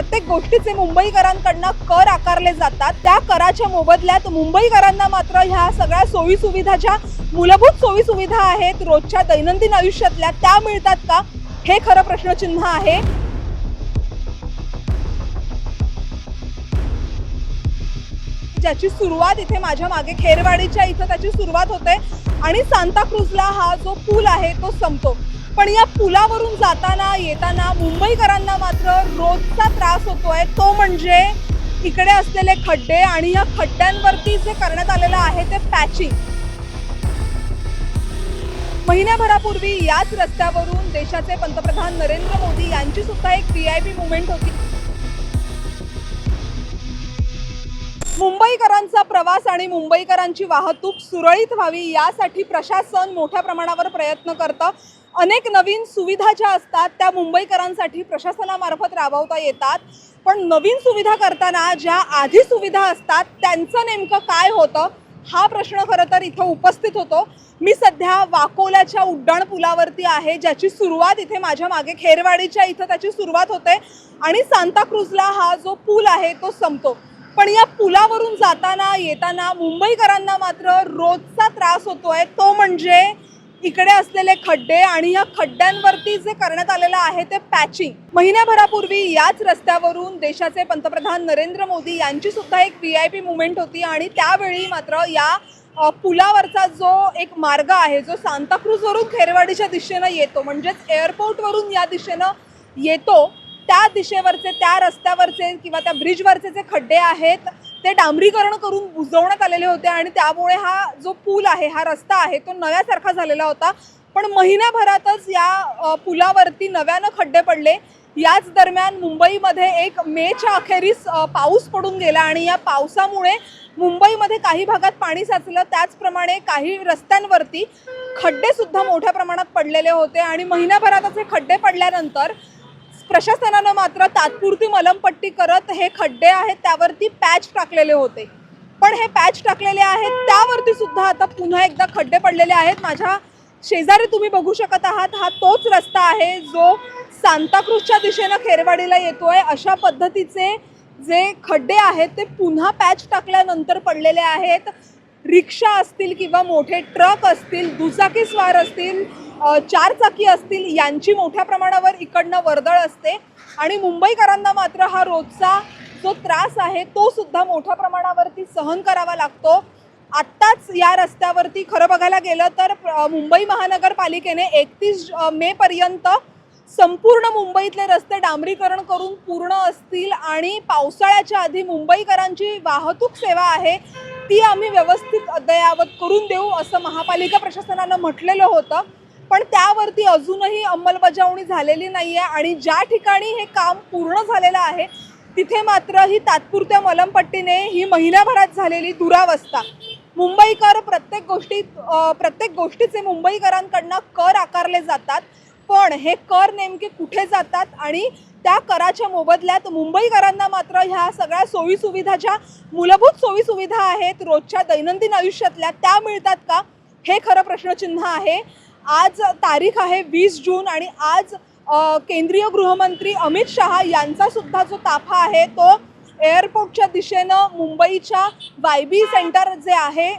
प्रत्येक गोष्टीचे मुंबईकरांकडनं कर आकारले जातात. त्या कराच्या मोबदल्यात मुंबईकरांना मात्र ह्या सगळ्या सोयी सुविधा ज्या मूलभूत सोयी सुविधा आहेत रोजच्या दैनंदिन आयुष्यातल्या. त्या मिळतात का? हे खरं प्रश्नचिन्ह आहे. ज्याची सुरुवात इथे माझ्या मागे खेरवाडीच्या इथं त्याची सुरुवात होते. आणि सांताक्रूजला हा जो पूल आहे तो संपतो. पण या पुलावरून जाताना येताना मुंबईकरांना मात्र रोजचा त्रास होतोय. तो म्हणजे इकडे असलेले खड्डे आणि या खड्ड्यांवरती जे करण्यात आलेलं आहे ते पॅचिंग महिन्याभरापूर्वी याच रस्त्यावरून देशाचे पंतप्रधान नरेंद्र मोदी यांची सुद्धा एक व्ही आय पी मुवमेंट होती. मुंबईकरांचा प्रवास आणि मुंबईकरांची वाहतूक सुरळीत व्हावी यासाठी प्रशासन मोठ्या प्रमाणावर प्रयत्न करतं. अनेक नवीन सुविधा ज्या असतात त्या मुंबईकरांसाठी प्रशासनामार्फत राबवता येतात. पण नवीन सुविधा करताना ज्या आधी सुविधा असतात त्यांचं नेमकं काय होतं? हा प्रश्न खरं तर इथं उपस्थित होतो. मी सध्या वाकोल्याच्या उड्डाण पुलावरती आहे ज्याची सुरुवात इथे माझ्या मागे खेरवाडीच्या इथं त्याची सुरुवात होते आणि सांताक्रूजला हा जो पूल आहे तो संपतो. पण या पुलावरून जाताना येताना मुंबईकरांना मात्र रोजचा त्रास होतोय. तो म्हणजे इकडे असलेले खड्डे आणि या खड्ड्यांवरती जे करण्यात आलेलं आहे ते पॅचिंग महिन्याभरापूर्वी याच रस्त्यावरून देशाचे पंतप्रधान नरेंद्र मोदी यांची सुद्धा एक व्ही आय पी मुवमेंट होती आणि त्यावेळी मात्र या पुलावरचा जो एक मार्ग आहे जो सांताक्रूजवरून खेरवाडीच्या दिशेनं येतो म्हणजेच एअरपोर्टवरून या दिशेनं येतो त्या दिशेवरचे त्या रस्त्यावरचे किंवा त्या ब्रिजवरचे जे खड्डे आहेत ते डांबरीकरण करून बुजवण्यात आलेले होते आणि त्यामुळे हा जो पूल आहे हा रस्ता आहे तो नव्यासारखा झालेला होता. पण महिन्याभरातच या पुलावरती नव्यानं खड्डे पडले. याच दरम्यान मुंबईमध्ये एक मेच्या अखेरीस पाऊस पडून गेला आणि या पावसामुळे मुंबईमध्ये काही भागात पाणी साचलं. त्याचप्रमाणे काही रस्त्यांवरती खड्डेसुद्धा मोठ्या प्रमाणात पडलेले होते आणि महिन्याभरातच हे खड्डे पडल्यानंतर प्रशासनानं मात्र तात्पुरती मलमपट्टी करत हे खड्डे आहेत त्यावरती पॅच टाकलेले होते. पण हे पॅच टाकलेले आहेत त्यावरती सुद्धा आता पुन्हा एकदा खड्डे पडलेले आहेत. माझ्या शेजारी तुम्ही बघू शकत आहात हा तोच रस्ता आहे जो सांताक्रूजच्या दिशेनं खेरवाडीला येतोय. अशा पद्धतीचे जे खड्डे आहेत ते पुन्हा पॅच टाकल्यानंतर पडलेले आहेत. रिक्षा असतील किंवा मोठे ट्रक असतील दुचाकी स्वार असतील चारचाकी असतील यांची मोठ्या प्रमाणावर इकडनं वर्दळ असते. आणि मुंबईकरांना मात्र हा रोजचा जो त्रास आहे तो सुद्धा मोठ्या प्रमाणावरती सहन करावा लागतो. आत्ताच या रस्त्यावरती खरं बघायला गेलं तर मुंबई महानगरपालिकेने एकतीस मे पर्यंत संपूर्ण मुंबईतले रस्ते डांबरीकरण करून पूर्ण असतील आणि पावसाळ्याच्या आधी मुंबईकरांची वाहतूक सेवा आहे ती आम्ही व्यवस्थित अद्ययावत करून देऊ असं महापालिका प्रशासनानं म्हटलेलं होतं. पण त्यावरती अजूनही अंमलबजावणी झालेली नाही आहे आणि ज्या ठिकाणी हे काम पूर्ण झालेलं आहे तिथे मात्र ही तात्पुरत्या मलमपट्टीने ही महिन्याभरात झालेली दुरावस्था. मुंबईकर प्रत्येक गोष्टीत प्रत्येक गोष्टीचे मुंबईकरांकडनं कर आकारले जातात पण हे कर नेमके कुठे जातात आणि त्या कराच्या मोबदल्यात मुंबईकरांना मात्र ह्या सगळ्या सोयीसुविधा ज्या मूलभूत सोयीसुविधा आहेत रोजच्या दैनंदिन आयुष्यातल्या त्या मिळतात का? हे खरं प्रश्नचिन्ह आहे. आज तारीख आहे वीस जून आणि आज केंद्रीय गृहमंत्री अमित शहा यांचा सुद्धा जो ताफा आहे तो एअरपोर्टच्या दिशेनं मुंबईच्या वाय बी सेंटर जे आहे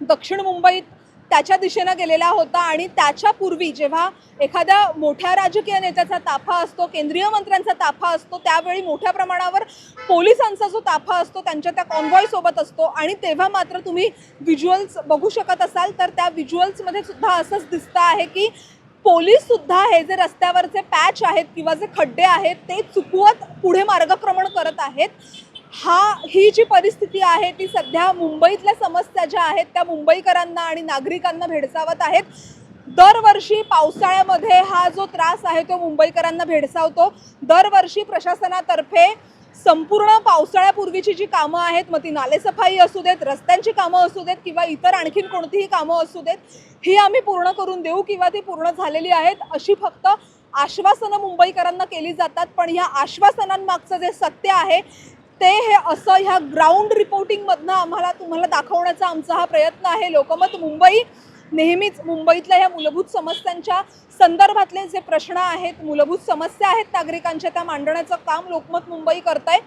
दक्षिण मुंबईत त्याच्या दिशेनं गेलेला होता आणि त्याच्यापूर्वी जेव्हा एखाद्या मोठ्या राजकीय नेत्याचा ताफा असतो केंद्रीय मंत्र्यांचा ताफा असतो त्यावेळी मोठ्या प्रमाणावर पोलिसांचा जो ताफा असतो त्यांच्या त्या कॉन्व्हॉय सोबत असतो आणि तेव्हा मात्र तुम्ही व्हिज्युअल्स बघू शकत असाल तर त्या व्हिज्युअल्समध्ये सुद्धा असंच दिसतं आहे की पोलीस सुद्धा हे जे रस्त्यावरचे पॅच आहेत किंवा जे खड्डे आहेत ते चुकवत पुढे मार्गक्रमण करत आहेत. हा ही जी परिस्थिती आहे ती सध्या मुंबईतल्या समस्या ज्या आहेत त्या मुंबईकरांना आणि नागरिकांना भेडसावत आहेत. दरवर्षी पावसाळ्यामध्ये हा जो त्रास आहे तो मुंबईकरांना भेडसावतो. दरवर्षी प्रशासनातर्फे संपूर्ण पावसाळ्यापूर्वीची जी कामं आहेत मग ती नालेसफाई असू देत रस्त्यांची कामं असू देत किंवा इतर आणखीन कोणतीही कामं असू देत ही आम्ही पूर्ण करून देऊ किंवा ती पूर्ण झालेली आहेत अशी फक्त आश्वासनं मुंबईकरांना केली जातात. पण ह्या आश्वासनांमागचं जे सत्य आहे ते हे असं ह्या ग्राउंड रिपोर्टिंगमधनं आम्हाला तुम्हाला दाखवण्याचा आमचा हा प्रयत्न आहे. लोकमत मुंबई नेहमीच मुंबईतल्या ह्या मूलभूत समस्यांच्या संदर्भातले जे प्रश्न आहेत मूलभूत समस्या आहेत नागरिकांच्या त्या मांडण्याचं काम लोकमत मुंबई करत आहे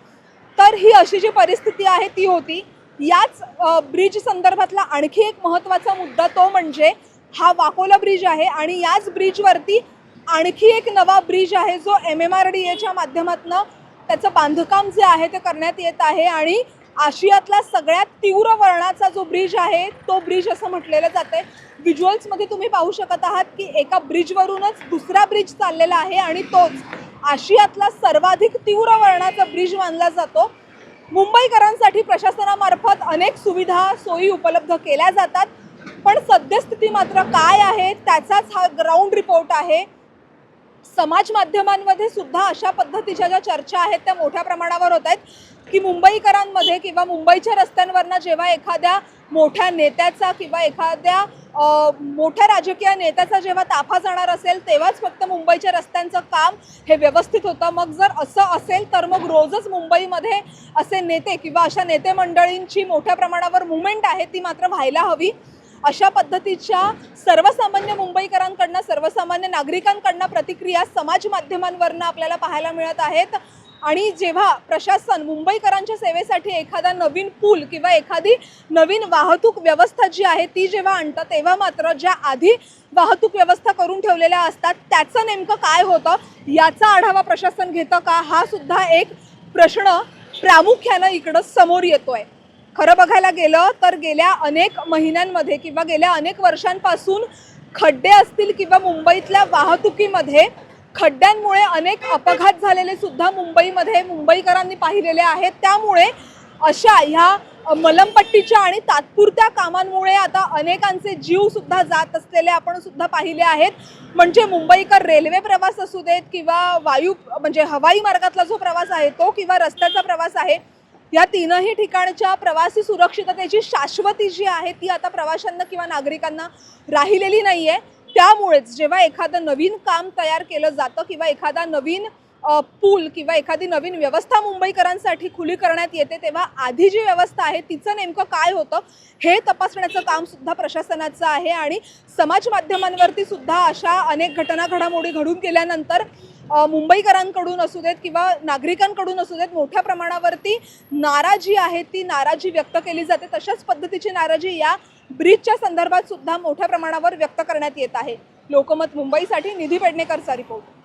तर ही अशी जी परिस्थिती आहे ती होती. याच ब्रिज संदर्भातला आणखी एक महत्त्वाचा मुद्दा तो म्हणजे हा वाकोला ब्रिज आहे आणि याच ब्रिजवरती आणखी एक नवा ब्रिज आहे जो एम एम आर डी एच्या माध्यमातून त्याचं बांधकाम जे आहे ते करण्यात येत आहे आणि आशियातला सगळ्यात तीव्र वर्णाचा जो ब्रिज आहे तो ब्रिज असं म्हटलेलं जातं आहे व्हिज्युअल्समध्ये तुम्ही पाहू शकत आहात की एका ब्रिजवरूनच दुसरा ब्रिज चाललेला आहे आणि तोच आशियातला सर्वाधिक तीव्र वर्णाचा ब्रिज मानला जातो. मुंबईकरांसाठी प्रशासनामार्फत अनेक सुविधा सोयी उपलब्ध केल्या जातात. पण सद्यस्थिती मात्र काय आहे त्याचाच हा ग्राउंड रिपोर्ट आहे. समाज माध्यमांमध्ये सुद्धा अशा पद्धतीच्या ज्या चर्चा आहेत त्या मोठ्या प्रमाणावर होत आहेत की मुंबईकरांमध्ये किंवा मुंबईच्या रस्त्यांवरनं जेव्हा एखाद्या मोठ्या नेत्याचा किंवा एखाद्या मोठ्या राजकीय नेत्याचा जेव्हा ताफा जाणार असेल तेव्हाच फक्त मुंबईच्या रस्त्यांचं काम हे व्यवस्थित होतं. मग जर असं असेल तर मग रोजच मुंबईमध्ये असे नेते किंवा अशा नेते मंडळींची मोठ्या प्रमाणावर मुवमेंट आहे ती मात्र व्हायला हवी. अशा पद्धतीच्या सर्वसामान्य मुंबईकरांकडनं सर्वसामान्य नागरिकांकडनं प्रतिक्रिया समाज माध्यमांवरनं आपल्याला पाहायला मिळत आहेत. आणि जेव्हा प्रशासन मुंबईकरांच्या सेवेसाठी एखादा नवीन पूल किंवा एखादी नवीन वाहतूक व्यवस्था जी आहे ती जेव्हा आणतं तेव्हा मात्र ज्या आधी वाहतूक व्यवस्था करून ठेवलेल्या असतात त्याचं नेमकं काय होतं याचा आढावा प्रशासन घेतं का? हा सुद्धा एक प्रश्न प्रामुख्यानं इकडं समोर येतोय. खरं बघायला गेलं तर गेल्या अनेक महिन्यांमध्ये किंवा गेल्या अनेक वर्षांपासून खड्डे असतील किंवा मुंबईतल्या वाहतुकीमध्ये खड्ड्यांमुळे अनेक अपघात झालेले सुद्धा मुंबईमध्ये मुंबईकरांनी पाहिलेले आहेत. त्यामुळे अशा ह्या मलमपट्टीच्या आणि तात्पुरत्या कामांमुळे आता अनेकांचे जीव सुद्धा जात असलेले आपण सुद्धा पाहिले आहेत. म्हणजे मुंबईकर रेल्वे प्रवास असू देत किंवा वायू म्हणजे हवाई मार्गातला जो प्रवास आहे तो किंवा रस्त्याचा प्रवास आहे या तीनही ठिकाणच्या प्रवासी सुरक्षिततेची शाश्वती जी आहे ती आता प्रवाशांना किंवा नागरिकांना राहिलेली नाही आहे त्यामुळेच जेव्हा एखादं नवीन काम तयार केलं जातं किंवा एखादा नवीन पूल किंवा एखादी नवीन व्यवस्था मुंबईकरांसाठी खुली करण्यात येते तेव्हा आधी जी व्यवस्था आहे तिचं नेमकं काय होतं हे तपासण्याचं काम सुद्धा प्रशासनाचं आहे. आणि समाज माध्यमांवरती सुद्धा अशा अनेक घटना घडामोडी घडून गेल्यानंतर मुंबईकरांकडून असू देत किंवा नागरिकांकडून असू देत मोठ्या प्रमाणावरती नाराजी आहे ती नाराजी व्यक्त केली जाते. तशाच पद्धतीची नाराजी या ब्रिजच्या संदर्भात सुद्धा मोठ्या प्रमाणावर व्यक्त करण्यात येत आहे. लोकमत मुंबईसाठी निधी पेडणेकरचा रिपोर्ट.